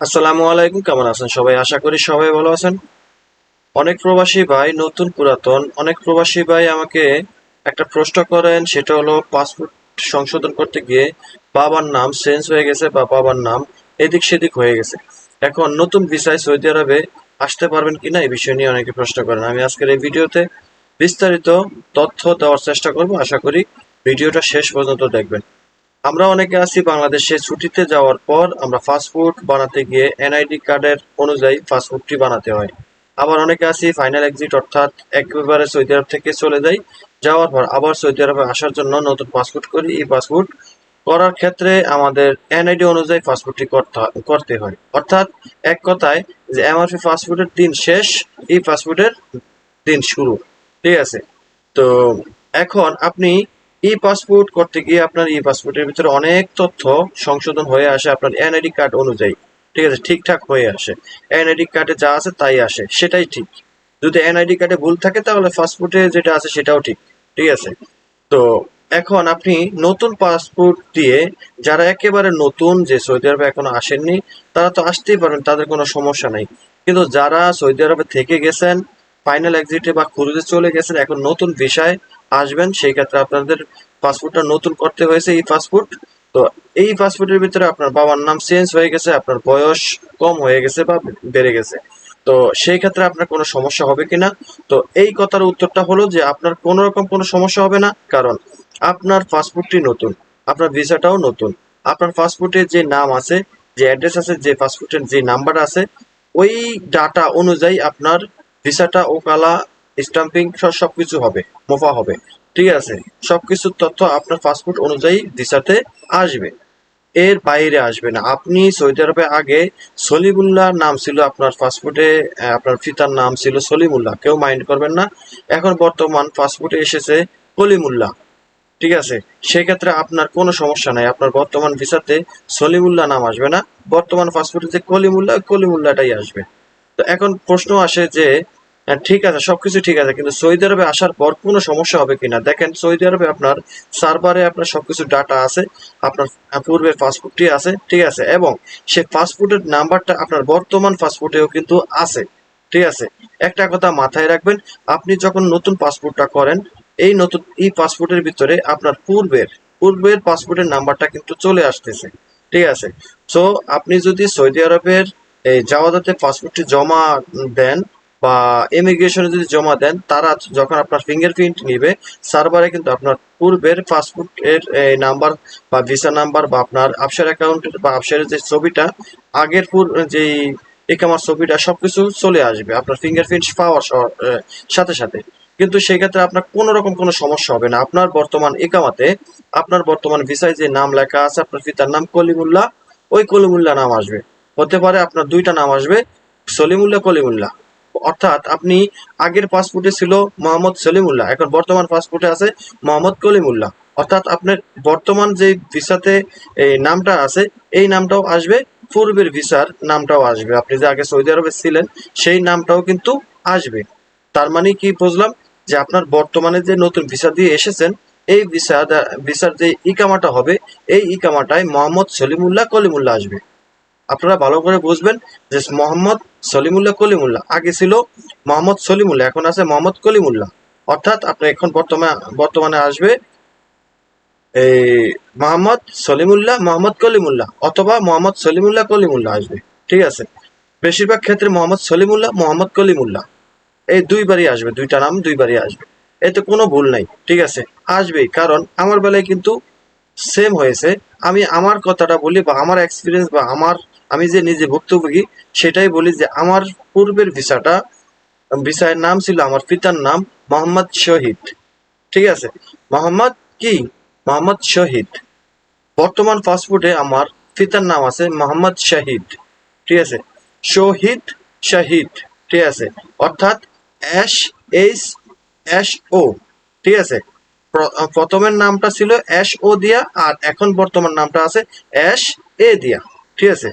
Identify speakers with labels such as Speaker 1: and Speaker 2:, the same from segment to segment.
Speaker 1: আসসালামু আলাইকুম, কেমন আছেন সবাই? আশা করি সবাই ভালো আছেন। অনেক প্রবাসী ভাই, নতুন পুরাতন, অনেক প্রবাসী ভাই আমাকে একটা প্রশ্ন করেন, সেটা হলো পাসপোর্ট সংশোধন করতে গিয়ে বাবার নাম চেঞ্জ হয়ে গেছে বা বাবার নাম এদিক সেদিক হয়ে গেছে। এখন নতুন ভিসায় সৌদি আরবে আসতে পারবেন কিনা এই বিষয় নিয়ে অনেকে প্রশ্ন করেন। আমি আজকের এই ভিডিওতে বিস্তারিত তথ্য দেওয়ার চেষ্টা করব। আশা করি ভিডিওটা শেষ পর্যন্ত দেখবেন। আমরা অনেকে আছি বাংলাদেশে ছুটিতে যাওয়ার পর আমরা ফাস্টফুড বানাতে গিয়ে এনআইডি কার্ডের অনুযায়ী ফাস্টফুডটি বানাতে হয়। আবার অনেকে আছি ফাইনাল এক্সিট অর্থাৎ একেবারে সৌদি আরব থেকে চলে যাই। যাওয়ার পর আবার সৌদি আরবে আসার জন্য নতুন পাসপোর্ট করি। এই পাসপোর্ট করার ক্ষেত্রে আমাদের এনআইডি অনুযায়ী পাসপোর্টটি করতে হয়- করতে হয়। অর্থাৎ এক কথায় যে এমআরপি পাসপোর্টের দিন শেষ, এই পাসপোর্টের দিন শুরু। ঠিক আছে? তো এখন আপনি ই পাসপোর্ট করতে গিয়ে আপনার ই পাসপোর্টের ভিতরে অনেক তথ্য সংশোধন হয়ে আসে আপনার এনআইডি কার্ড অনুযায়ী। ঠিক আছে? ঠিকঠাক হয়ে আসে। এনআইডি কার্ডে যা আছে তাই আসে। সেটাই ঠিক। যদি এনআইডি কার্ডে ভুল থাকে তাহলে পাসপোর্টে যেটা আছে সেটাও ঠিক। ঠিক আছে? তো এখন আপনি নতুন পাসপোর্ট দিয়ে যারা একেবারে নতুন যে সৌদি আরবে এখনও আসেননি, তারা তো আসতেই পারবেন তাদের কোনো সমস্যা নেই। কিন্তু যারা সৌদি আরবে থেকে গেছেন ফাইনাল এক্সিটে বা ক্রুজে চলে গেছেন, এখন নতুন ভিসায় আসবেন সেই ক্ষেত্রে আপনাদের পাসপোর্টটা নতুন করতে হয়েছে এই পাসপোর্ট তো এই পাসপোর্টের ভিতরে আপনার বাবার নাম চেঞ্জ হয়ে গেছে, আপনার বয়স কম হয়ে গেছে বা বেড়ে গেছে। তো সেই ক্ষেত্রে আপনার কোনো সমস্যা হবে কিনা? তো এই কথার উত্তরটা হলো যে আপনার কোনো রকম কোনো সমস্যা হবে না, কারণ আপনার পাসপোর্টটি নতুন, আপনার ভিসাটাও নতুন। আপনার পাসপোর্টে যে নাম আছে, যে অ্যাড্রেস আছে, যে পাসপোর্টের যে নাম্বার আছে, ওই ডাটা অনুযায়ী আপনার ভিসাটা ওকালা স্টাম্পিং সবকিছু হবে, মোফা হবে। ঠিক আছে, সবকিছুর তথ্য আপনার পাসপোর্ট অনুযায়ী ভিসাতে আসবে। এর বাইরে আসবে না। আপনি সৌদি আরবে আগে সলিমুল্লাহ নাম ছিল আপনার পাসপোর্টে আপনার পিতার নাম ছিল সলিমুল্লাহ। কেউ মাইন্ড করবেন না। এখন বর্তমান পাসপোর্টে এসেছে কলিমুল্লাহ। ঠিক আছে, সেক্ষেত্রে আপনার কোনো সমস্যা নাই। আপনার বর্তমান ভিসাতে সলিমুল্লাহ নাম আসবে না। বর্তমান পাসপোর্টে যে কলিমুল্লাহ কলিমুল্লাহটাই আসবে। তো এখন প্রশ্ন আসে যে ঠিক আছে, সবকিছু ঠিক আছে, কিন্তু সৌদি আরবে আসার পর কোনো সমস্যা হবে কিনা? দেখেন, সৌদি আরবে আপনার সার্ভারে আপনার সবকিছু ডাটা আছে, আপনার পূর্বের পাসপোর্টটি আছে, ঠিক আছে, এবং সে পাসপোর্টের নাম্বারটা আপনার বর্তমান পাসপোর্টেও কিন্তু আছে, ঠিক আছে। একটা কথা মাথায় রাখবেন, আপনি যখন নতুন পাসপোর্টটা করেন, এই নতুন, এই পাসপোর্টের ভিতরে আপনার পূর্বের পূর্বের পাসপোর্টের নাম্বারটা কিন্তু চলে আসতেছে, ঠিক আছে। সো আপনি যদি সৌদি আরবের এই জাওয়াদাতে পাসপোর্টটি জমা দেন বা ইমিগ্রেশনে যদি জমা দেন, তারা যখন আপনার ফিঙ্গারপ্রিন্ট নিবে সার্ভারে কিন্তু আপনার পূর্বের পাসপোর্টের নাম্বার বা ভিসা নাম্বার বা আপনার আফসার অ্যাকাউন্টের বা আফসারের যে ছবিটা, আগের পূর, যেই একামার ছবিটা, সবকিছু চলে আসবে আপনার ফিঙ্গারপ্রিন্ট পাওয়ার সাথে সাথে। কিন্তু সেই ক্ষেত্রে আপনার কোনো রকম কোনো সমস্যা হবে না। আপনার বর্তমান একামাতে আপনার বর্তমান ভিসায় যে নাম লেখা আছে, আপনার পিতার নাম কলিমুল্লাহ, ওই কলিমুল্লাহ নাম আসবে। হতে পারে আপনার দুইটা নাম আসবে, সলিমুল্লাহ কলিমুল্লাহ। অর্থাৎ আপনি আগের পাসপোর্টে ছিল মোহাম্মদ সলিমুল্লাহ, এখন বর্তমান পাসপোর্টে আছে মোহাম্মদ কলিমুল্লাহ। অর্থাৎ আপনার বর্তমান যে ভিসাতে এই নামটা আছে, এই নামটাও আসবে, পূর্বের ভিসার নামটাও আসবে। আপনি যে আগে সৌদি আরবে ছিলেন, সেই নামটাও কিন্তু আসবে। তার মানে কি বুঝলাম? যে আপনার বর্তমানে যে নতুন ভিসা দিয়ে এসেছেন, এই ভিসা, ভিসার যে ইকামাটা হবে, এই ইকামাটায় মোহাম্মদ সলিমুল্লাহ, কলিমুল্লাহ আসবে। আপনারা ভালো করে বুঝবেন যে মোহাম্মদ সলিমুল্লাহ কলিমুল্লাহ, আগে ছিল মোহাম্মদ সলিমুল্লাহ, এখন আছে মোহাম্মদ কলিমুল্লাহ। অর্থাৎ আপনি এখন বর্তমানে বর্তমানে আসবে এই মোহাম্মদ সলিমুল্লাহ, মোহাম্মদ কলিমুল্লাহ, অথবা মোহাম্মদ সলিমুল্লাহ কলিমুল্লাহ আসবে। ঠিক আছে? বেশিরভাগ ক্ষেত্রে মোহাম্মদ সলিমুল্লাহ, মোহাম্মদ কলিমুল্লাহ। এই দুইবারই আসবে, দুইটা নাম দুইবারই আসবে। এতে কোনো ভুল নাই, ঠিক আছে? আসবেই, কারণ আমার বেলায় কিন্তু সেম হয়েছে। আমি আমার কথাটা বলি বা আমার এক্সপিরিয়েন্স বা আমার আমি যে নিজে ভুক্তভোগী, সেটাই বলি যে আমার পূর্বের ভিসাটা, ভিসার নাম ছিল আমার পিতার নাম মোহাম্মদ শহীদ। ঠিক আছে? মোহাম্মদ কি? মোহাম্মদ শহীদ। বর্তমান পাসপোর্টে আমার পিতার নাম আছে মোহাম্মদ শাহিদ। ঠিক আছে? শহীদ শাহিদ। ঠিক আছে? অর্থাৎ এস এইচ এস ও। ঠিক আছে? প্রথমের নামটা ছিল এস ও দিয়া, আর এখন বর্তমান নামটা আছে এস এ দিয়া। ঠিক আছে?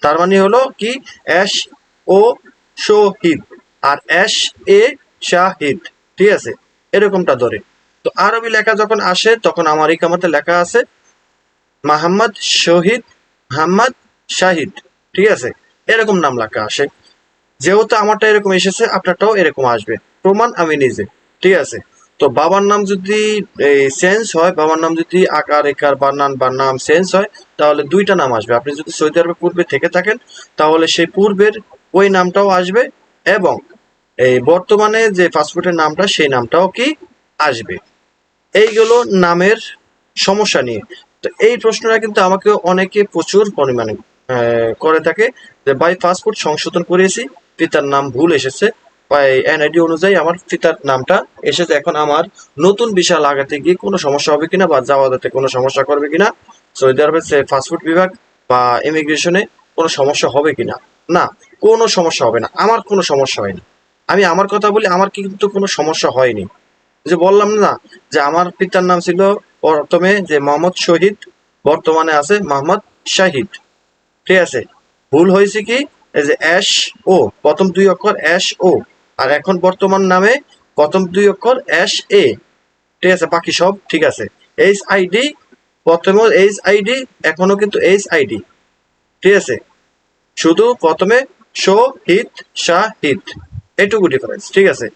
Speaker 1: তার মানে হলো কি? S O Shahid. R S A Shahid. ঠিক আছে? এরকমটা ধরে। তো আরবি লেখা যখন আসে, তখন আমার ইকামাতে লেখা আছে, মাহমদ শহীদ মোহাম্মদ শাহিদ। ঠিক আছে? এরকম নাম লেখা আসে। যেহেতু আমারটা এরকম এসেছে, আপনারটাও এরকম আসবে। প্রমাণ আমি নিজে। ঠিক আছে? তো বাবার নাম যদি চেঞ্জ হয়, বাবার নাম যদি আকার, একার বানান বা নাম চেঞ্জ হয়, তাহলে দুইটা নাম আসবে। আপনি যদি সৌদি আরবে পূর্বে থেকে থাকেন, তাহলে সেই পূর্বের ওই নামটাও আসবে এবং এই বর্তমানে যে পাসপোর্টের নামটা, সেই নামটাও কি আসবে। এইগুলো নামের সমস্যা নিয়ে। তো এই প্রশ্নটা কিন্তু আমাকে অনেকে প্রচুর পরিমাণে করে থাকে যে, ভাই, পাসপোর্ট সংশোধন করিয়েছি পিতার নাম ভুল এসেছে বা এনআইডি অনুযায়ী আমার পিতার নামটা এসেছে এখন আমার নতুন ভিসা লাগাতে গিয়ে কোনো সমস্যা হবে কিনা বা যাওয়াতে কোনো সমস্যা করবে কিনা, সৌদি আরবের পাসপোর্ট বিভাগ বা ইমিগ্রেশনে কোনো সমস্যা হবে কিনা? না, কোনো সমস্যা হবে না, আমার কোনো সমস্যা হয়নি। আমি আমার কথা বলি, আমার কিন্তু কোনো সমস্যা হয়নি। যে বললাম না, যে আমার পিতার নাম ছিল প্রথমে যে মোহাম্মদ শহীদ, বর্তমানে আছে মোহাম্মদ শাহিদ। ঠিক আছে? ভুল হয়েছে কি? যে অ্যাশ ও, প্রথম দুই অক্ষর অ্যাশ ও। আর এখন বর্তমান নামে প্রথম দুই অক্ষর অ্যাশ এ ঠিক আছে, বাকি সব ঠিক আছে। এইচ আইডি প্রথমে এইচ আইডি এখনও কিন্তু এইচ আইডি ঠিক আছে? শুধু প্রথমে শহীদ শাহিদ এইটুকু ডিফারেন্স ঠিক আছে?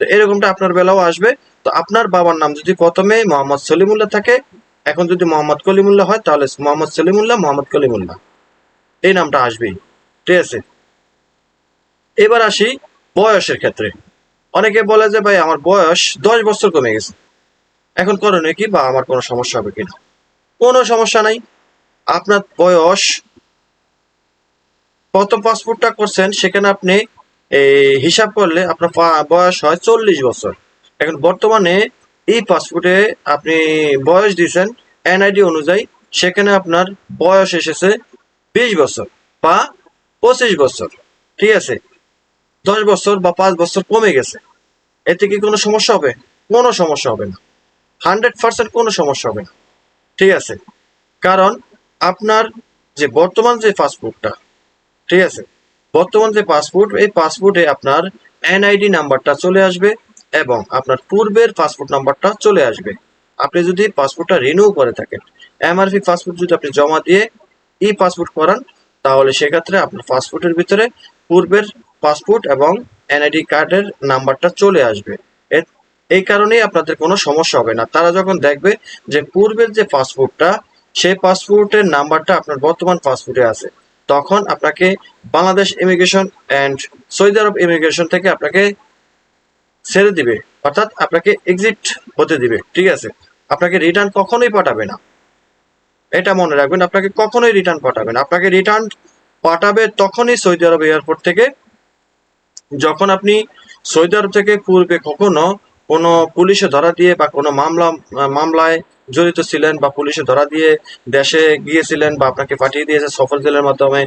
Speaker 1: তো এরকমটা আপনার বেলাও আসবে। তো আপনার বাবার নাম যদি প্রথমে মোহাম্মদ সলিমুল্লাহ থাকে, এখন যদি মোহাম্মদ কলিমুল্লাহ হয়, তাহলে মোহাম্মদ সলিমুল্লাহ, মোহাম্মদ কলিমুল্লাহ। এই নামটা আসবেই। ঠিক আছে? এবার আসি বয়সের ক্ষেত্রে। অনেকে বলে যে, ভাই, আমার বয়স দশ বছর কমে গেছে। এখন করণীয় কি বা আমার কোনো সমস্যা হবে কিনা? কোনো সমস্যা নাই। আপনার বয়স কত পাসপোর্টটা করছেন, সেখানে আপনি এই হিসাব করলে আপনার বয়স হয় চল্লিশ বছর। এখন বর্তমানে এই পাসপোর্টে আপনি বয়স দিয়েছেন এনআইডি অনুযায়ী, সেখানে আপনার বয়স এসেছে বিশ বছর বা পঁচিশ বছর। ঠিক আছে? দশ বছর বা পাঁচ বছর কমে গেছে। এতে কি কোনো সমস্যা হবে? কোনো সমস্যা হবে না। হান্ড্রেড পার্সেন্ট কোনো সমস্যা হবে না। ঠিক আছে? কারণ আপনার যে বর্তমান যে পাসপোর্টটা, ঠিক আছে? বর্তমান যে পাসপোর্ট, এই পাসপোর্টে আপনার এনআইডি নাম্বারটা চলে আসবে এবং আপনার পূর্বের পাসপোর্ট নাম্বারটা চলে আসবে। আপনি যদি পাসপোর্টটা রিনিউ করে থাকেন এমআরপি পাসপোর্ট যদি আপনি জমা দিয়ে ই পাসপোর্ট করান, তাহলে সেক্ষেত্রে আপনার পাসপোর্টের ভিতরে পূর্বের পাসপোর্ট এবং এনআইডি কার্ডের নাম্বারটা চলে আসবে। এই কারণেই আপনাদের কোনো সমস্যা হবে না। তারা যখন দেখবে যে পূর্বের যে পাসপোর্টটা, সেই পাসপোর্টের নাম্বারটা আপনার বর্তমান পাসপোর্টে আছে, তখন আপনাকে Bangladesh immigration and Saudi Arab immigration থেকে আপনাকে ছেড়ে দিবে, অর্থাৎ আপনাকে এক্সিট হতে দিবে, ঠিক আছে? আপনাকে রিটার্ন কখনোই পাঠাবে না। এটা মনে রাখবেন, আপনাকে কখনোই রিটার্ন পাঠাবে না। আপনাকে রিটার্ন পাঠাবে তখনই সৌদি আরব এয়ারপোর্ট থেকে যখন আপনি সৌদি আরব থেকে পূর্বে কখনো কোনো পুলিশে ধরা দিয়ে বা কোনো মামলা, মামলায় জড়িত ছিলেন বা পুলিশে ধরা দিয়ে দেশে গিয়েছিলেন বা আপনাকে পাঠিয়ে দিয়েছে সফর জেলের মাধ্যমে,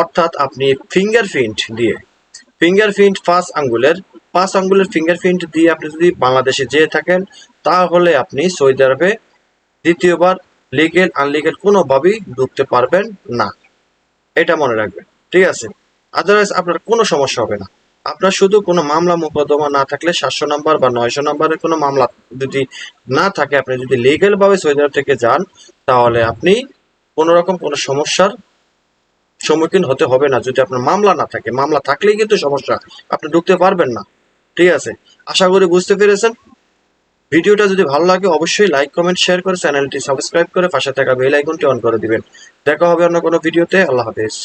Speaker 1: অর্থাৎ আপনি ফিঙ্গারপ্রিন্ট দিয়ে ফিঙ্গারপ্রিন্ট পাঁচ আঙ্গুলের পাঁচ আঙ্গুলের ফিঙ্গারপ্রিন্ট দিয়ে আপনি যদি বাংলাদেশে যেয়ে থাকেন, তাহলে আপনি সৌদি আরবে দ্বিতীয়বার লিগেল আনলিগেল কোনোভাবেই ঢুকতে পারবেন না। এটা মনে রাখবেন, ঠিক আছে? আদারওয়াইজ আপনার কোনো সমস্যা হবে না। আপনার শুধু কোনো মামলা মোকদ্দমা না থাকলে সাতশো নাম্বার বা নয়শো নাম্বারের কোনো মামলা যদি না থাকে, আপনি যদি লিগেল ভাবে সৌদি থেকে যান, তাহলে আপনি কোনো রকম কোনো সমস্যার সম্মুখীন হতে হবে না। যদি আপনার মামলা না থাকে, মামলা থাকলেই কিন্তু সমস্যা, আপনি ঢুকতে পারবেন না। ঠিক আছে? আশা করি বুঝতে পেরেছেন। ভিডিওটা যদি ভালো লাগে, অবশ্যই লাইক কমেন্ট শেয়ার করে চ্যানেলটি সাবস্ক্রাইব করে পাশে থাকা বেল আইকনটি অন করে দিবেন। দেখা হবে অন্য কোনো ভিডিওতে। আল্লাহ হাফেজ।